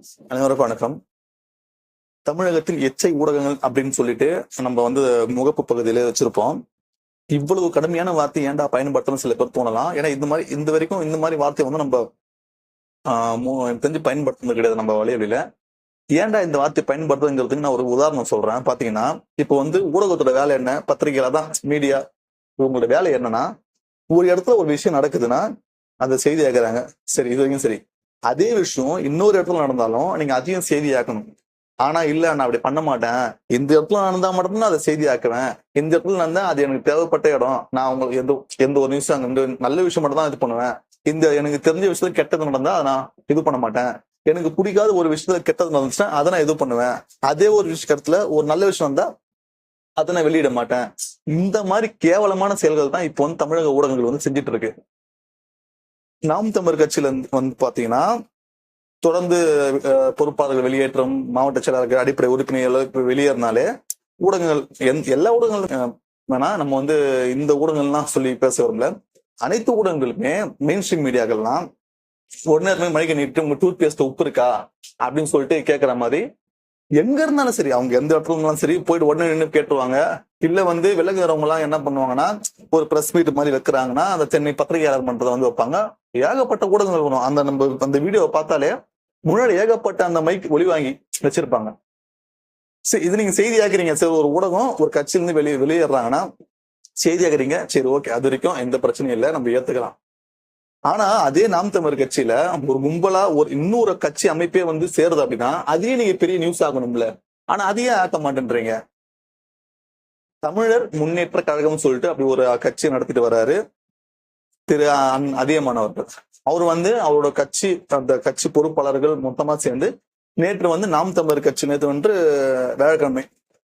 அனைவருக்கும் வணக்கம். தமிழகத்தில் எச்சை ஊடகங்கள் அப்படின்னு சொல்லிட்டு நம்ம வந்து முகப்பு பகுதியில வச்சிருப்போம். இவ்வளவு கடுமையான வார்த்தை ஏன்டா பயன்படுத்தணும் சில பேர் தோணலாம். ஏன்னா இந்த மாதிரி இந்த வரைக்கும் இந்த மாதிரி வார்த்தை வந்து நம்ம ஆஹ் தெரிஞ்சு பயன்படுத்துறது கிடையாது நம்ம வழியில ஏன்டா இந்த வார்த்தை பயன்படுத்துங்கிறதுக்கு நான் ஒரு உதாரணம் சொல்றேன். பாத்தீங்கன்னா இப்போ வந்து ஊடகத்தோட வேலை என்ன? பத்திரிகையில தான் மீடியா உங்களோட வேலை என்னன்னா ஒரு இடத்துல ஒரு விஷயம் நடக்குதுன்னா அந்த செய்தி ஆகிறாங்க சரி இது வரைக்கும் சரி. அதே விஷயம் இன்னொரு இடத்துல நடந்தாலும் நீங்க அதையும் செய்தியாக்கணும். ஆனா இல்ல நான் அப்படி பண்ண மாட்டேன். இந்த இடத்துல நடந்தா மட்டும்தான் அதை செய்தி ஆக்குவேன் இந்த இடத்துல நடந்தா அது எனக்கு தேவைப்பட்ட இடம். நான் உங்களுக்கு எந்த எந்த ஒரு நிமிஷம் அங்க நல்ல விஷயம் மட்டும் தான் இது பண்ணுவேன். இந்த எனக்கு தெரிஞ்ச விஷயத்துல கெட்டது நடந்தா அதை நான் இது பண்ண மாட்டேன். எனக்கு பிடிக்காத ஒரு விஷயத்துல கெட்டது நடந்துச்சுன்னா அதை நான் இது பண்ணுவேன். அதே ஒரு விஷயத்துல ஒரு நல்ல விஷயம் வந்தா அதை நான் வெளியிட மாட்டேன். இந்த மாதிரி கேவலமான செயல்கள் தான் இப்போ வந்து தமிழக ஊடகங்கள் வந்து செஞ்சுட்டு இருக்கு. நாம் தமிழ் கட்சியில வந்து பாத்தீங்கன்னா தொடர்ந்து பொறுப்பாளர்கள் வெளியேற்றம் மாவட்ட செயலாளர்கள் அடிப்படை உறுப்பினர்கள் வெளியேறினாலே ஊடகங்கள் எல்லா ஊடகங்களும் வேணா நம்ம வந்து இந்த ஊடகங்கள்லாம் சொல்லி பேச வரல அனைத்து ஊடகங்களுமே மெயின் ஸ்ட்ரீம் மீடியாக்கள்லாம் ஒரு நேரமே மழைக்க நீட்டு உங்க டூத் பேஸ்ட் உப்பு இருக்கா? அப்படின்னு சொல்லிட்டு கேட்கற மாதிரி எங்க இருந்தாலும் சரி அவங்க எந்த இடத்துல இருந்தாலும் சரி போயிட்டு உடனே நின்று கேட்டுருவாங்க. இல்ல வந்து விலகுறவங்க எல்லாம் என்ன பண்ணுவாங்கன்னா ஒரு பிரஸ் மீட் மாதிரி வைக்கிறாங்கன்னா அந்த சென்னை பத்திரிகையாளர் மன்றத்தை வந்து வைப்பாங்க. ஏகப்பட்ட ஊடகங்கள் வரும். அந்த நம்ம அந்த வீடியோவை பார்த்தாலே முன்னாடி ஏகப்பட்ட அந்த மைக் ஒளி வாங்கி வச்சிருப்பாங்க. சரி இது நீங்க செய்தி ஆக்குறீங்க. சரி ஒரு ஊடகம் ஒரு கட்சியிலிருந்து வெளியே வெளியேறாங்கன்னா செய்தி ஆக்குறீங்க. சரி ஓகே அது வரைக்கும் எந்த பிரச்சனையும் இல்லை. நம்ம ஏத்துக்கலாம். ஆனா அதே நாம் தமிழர் கட்சியில ஒரு கும்பலா ஒரு இன்னொரு கட்சி அமைப்பே வந்து சேருது அப்படின்னா அதையே நீங்க பெரிய நியூஸ் ஆகணும்ல. ஆனா அதையே ஆக்க மாட்டேன்றீங்க. தமிழர் முன்னேற்ற கழகம் சொல்லிட்டு அப்படி ஒரு கட்சி நடத்திட்டு வர்றாரு திரு அதியமானவர்கள் அவர் வந்து அவரோட கட்சி அந்த கட்சி பொறுப்பாளர்கள் மொத்தமா சேர்ந்து நேற்று வந்து நாம் தமிழர் கட்சி நேற்று வந்து வியாழக்கிழமை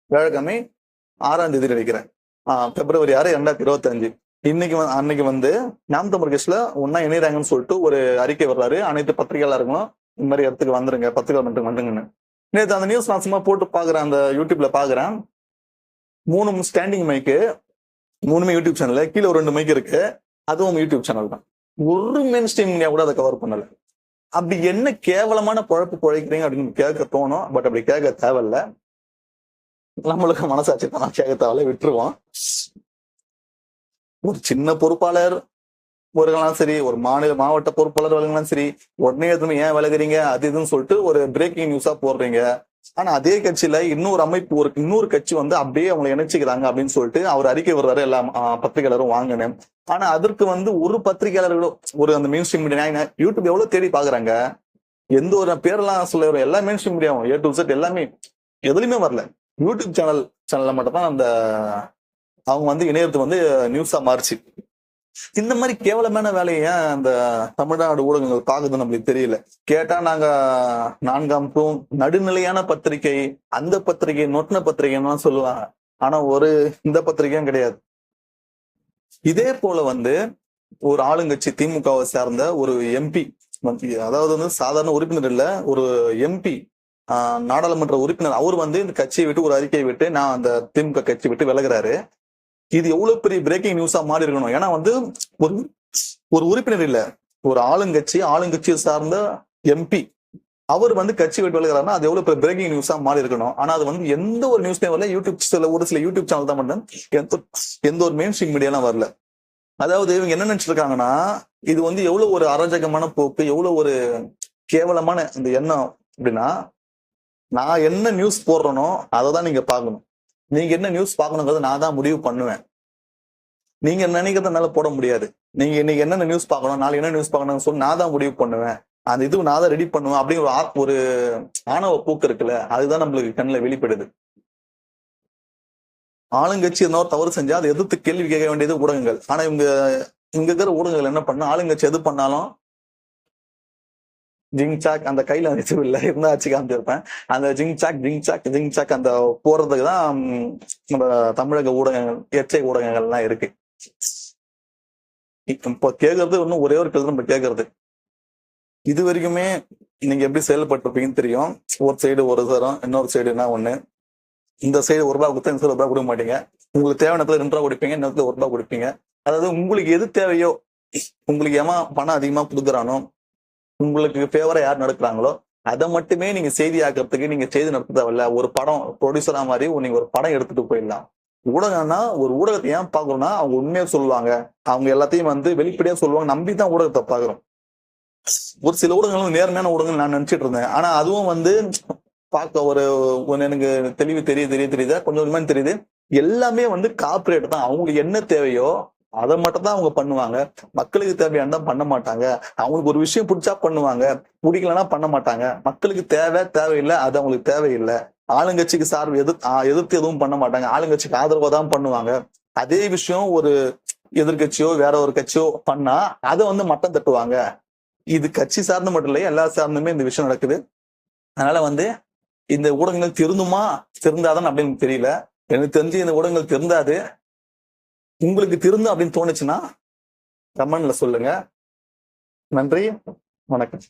வியாழக்கிழமை ஆறாம் தேதி நினைக்கிறேன் ஆஹ் பிப்ரவரி ஆறு இரண்டாயிரத்தி இருபத்தி அஞ்சு. இன்னைக்கு அன்னைக்கு வந்து நாம் தமிழர் கட்சியில ஒன்னா இணையறாங்கன்னு சொல்லிட்டு ஒரு அறிக்கை வர்றாரு. அனைத்து பத்திரிகையாளர்களும் இந்த மாதிரி இடத்துக்கு வந்துருங்க. பத்திரிகை மட்டும் வந்துருங்கன்னு. நேற்று அந்த நியூஸ் நான் சும்மா போட்டு பாக்குறேன். அந்த யூடியூப்ல பாக்குறேன். மூணு ஸ்டாண்டிங் மைக்கு மூணுமே யூடியூப் சேனல்ல கீழே ஒரு ரெண்டு மைக் இருக்கு. அதுவும் யூடியூப் சேனல் தான். ஒரு மெயின் ஸ்ட்ரீம் மீடியா கூட அதை கவர் பண்ணல. அப்படி என்ன கேவலமான பொழப்பு பொழைக்கிறீங்க அப்படின்னு கேட்க தோணும். பட் அப்படி கேட்க தேவையில்ல. நம்மளுக்கு மனசாட்சி தான். கேட்க தேவையில்ல. விட்டுருவோம். ஒரு சின்ன பொறுப்பாளர் வருகலாம் சரி ஒரு மாநில மாவட்ட பொறுப்பாளர் வருங்களாம் சரி உடனே எதுவுமே ஏன் விலகுறீங்க? அது இதுன்னு சொல்லிட்டு ஒரு பிரேக்கிங் நியூஸா போடுறீங்க. ஆனா அதே கட்சியில இன்னொரு அமைப்பு ஒரு இன்னொரு கட்சி வந்து அப்படியே அவங்களை இணைச்சிக்கிறாங்க அப்படின்னு சொல்லிட்டு அவர் அறிக்கை வர்றாரு எல்லா பத்திரிகையாளரும் வாங்கினேன். ஆனா அதற்கு வந்து ஒரு பத்திரிகையாளர்களும் ஒரு அந்த மெயின் ஸ்ட்ரீம் மீடியா யூடியூப் எவ்வளவு தேடி பாக்குறாங்க? எந்த ஒரு பேரெல்லாம் சொல்ல வரும் எல்லா மெயின் ஸ்ட்ரீம் மீடியாவும் ஏ டு செட் எல்லாமே எதுலயுமே வரல. யூடியூப் சேனல் சேனல்ல மட்டும் தான் அந்த அவங்க வந்து இணையத்து வந்து நியூஸா மாறுச்சு. இந்த மாதிரி கேவலமான வேலையை ஏன் அந்த தமிழ்நாடு ஊடகங்கள் பாக்குதுன்னு நம்மளுக்கு தெரியல. கேட்டா நாங்க நான்காம் நடுநிலையான பத்திரிகை அந்த பத்திரிகை நொட்டின பத்திரிகைன்னு சொல்லுவாங்க. ஆனா ஒரு இந்த பத்திரிகையும் கிடையாது. இதே போல வந்து ஒரு ஆளுங்கட்சி திமுகவை சேர்ந்த ஒரு எம்பி அதாவது வந்து சாதாரண உறுப்பினர் இல்ல ஒரு எம்பி நாடாளுமன்ற உறுப்பினர் அவர் வந்து இந்த கட்சியை விட்டு ஒரு அறிக்கையை விட்டு நான் அந்த திமுக கட்சி விட்டு விலகுறாரு. இது எவ்வளவு பெரிய பிரேக்கிங் நியூஸா மாறி இருக்கணும்? ஏன்னா வந்து ஒரு ஒரு உறுப்பினர் இல்ல ஒரு ஆளுங்கட்சி ஆளுங்கட்சியை சார்ந்த எம்பி அவர் வந்து கட்சி விட்டு அது எவ்வளவு பெரிய பிரேக்கிங் நியூஸா மாறி இருக்கணும். ஆனா அது வந்து எந்த ஒரு நியூஸ் வரல. யூடியூப் சில ஒரு சில யூடியூப் சேனல் தான் மட்டும் எந்த எந்த ஒரு மெயின் ஸ்ட்ரீம் மீடியாலாம் வரல. அதாவது இவங்க என்ன நினைச்சிருக்காங்கன்னா இது வந்து எவ்வளவு ஒரு அராஜகமான போக்கு எவ்வளவு ஒரு கேவலமான இந்த எண்ணம் அப்படின்னா நான் என்ன நியூஸ் போடுறேனோ அதை தான் நீங்க பார்க்கணும். நீங்க என்ன நியூஸ் பார்க்கணுங்கிறத நான் தான் முடிவு பண்ணுவேன். நீங்க நினைக்கிறத என்னால போட முடியாது. நீங்க இன்னைக்கு என்னென்ன நியூஸ் பார்க்கணும் நாளைக்கு என்ன நியூஸ் பார்க்கணும்னு சொல்லி நான் தான் முடிவு பண்ணுவேன். அந்த இது நான் தான் ரெடி பண்ணுவேன் அப்படிங்கிற ஒரு ஆணவ போக்கு இருக்குல்ல அதுதான் நம்மளுக்கு கண்ணில் வெளிப்படுது. ஆளுங்கட்சி எதனா தவறு செஞ்சா அதை எதிர்த்து கேள்வி கேட்க வேண்டியது ஊடகங்கள். ஆனா இவங்க இங்க இருக்கிற ஊடகங்கள் என்ன பண்ண ஆளுங்கட்சி எது பண்ணாலும் ஜிங் சாக் அந்த கையில வச்சு இல்ல இருந்தா வச்சு காமிச்சிருப்பேன். அந்த ஜிங் சாக் ஜிங் சாக் ஜிங் சாக் அந்த போறதுக்கு தான் நம்ம தமிழக ஊடகங்கள் எச்சை ஊடகங்கள்லாம் இருக்கு. இப்போ கேட்கறது இன்னும் ஒரே ஒரு கேள்வி நம்ம கேட்கறது இது வரைக்குமே நீங்க எப்படி செயல்பட்டிருப்பீங்கன்னு தெரியும். ஒரு சைடு ஒரு தரம் இன்னொரு சைடுனா ஒண்ணு? இந்த சைடு ஒரு ரூபா கொடுத்தா இந்த சைடு ஒரு ரூபாய் கொடுக்க மாட்டீங்க. உங்களுக்கு தேவையான இடத்துல ரெண்டு ரூபா கொடுப்பீங்க இன்னொரு ஒரு ரூபாய் கொடுப்பீங்க. அதாவது உங்களுக்கு எது தேவையோ உங்களுக்கு ஏமா பணம் அதிகமா கொடுக்குறானோ உங்களுக்கு ஃபேவரா யார் நடக்கிறாங்களோ அதை மட்டுமே நீங்க செய்தியாக்குறதுக்கு நீங்க செய்தி நடத்த தேவையில்ல ஒரு படம் ப்ரொடியூசரா மாதிரி நீங்க ஒரு படம் எடுத்துட்டு போயிடலாம். ஊடகம்னா ஒரு ஊடகத்தை ஏன் பாக்குறோம்னா அவங்க உண்மையா சொல்லுவாங்க. அவங்க எல்லாத்தையும் வந்து வெளிப்படையா சொல்லுவாங்க. நம்பி தான் ஊடகத்தை பாக்குறோம் ஒரு சில ஊடகங்கள் நேர்மையான ஊடகங்கள் நான் நினைச்சிட்டு இருந்தேன். ஆனா அதுவும் வந்து பார்க்க ஒரு எனக்கு தெளிவு தெரிய தெரிய தெரியுது. கொஞ்சம் கொஞ்சமா தெரியுது. எல்லாமே வந்து கார்பரேட் தான். அவங்களுக்கு என்ன தேவையோ அதை மட்டும் தான் அவங்க பண்ணுவாங்க. மக்களுக்கு தேவையானதா பண்ண மாட்டாங்க. அவங்களுக்கு ஒரு விஷயம் பிடிச்சா பண்ணுவாங்க. பிடிக்கலன்னா பண்ண மாட்டாங்க. மக்களுக்கு தேவை தேவையில்லை. அது அவங்களுக்கு தேவையில்லை. ஆளுங்கட்சிக்கு சார்பு எதிர் ஆ, எதிர்த்து எதுவும் பண்ண மாட்டாங்க. ஆளுங்கட்சிக்கு ஆதரவா தான் பண்ணுவாங்க. அதே விஷயம் ஒரு எதிர்கட்சியோ வேற ஒரு கட்சியோ பண்ணா அதை வந்து மட்டம் தட்டுவாங்க. இது கட்சி சார்ந்து மட்டும் இல்லை எல்லா சார்ந்துமே இந்த விஷயம் நடக்குது. அதனால வந்து இந்த ஊடகங்கள் திருந்துமா திருந்தாதான் அப்படின்னு தெரியல. எனக்கு தெரிஞ்சு இந்த ஊடகங்கள் திருந்தாது. உங்களுக்கு திருந்தும் அப்படின்னு தோணுச்சுன்னா கமெண்ட்ல சொல்லுங்க. நன்றி. வணக்கம்.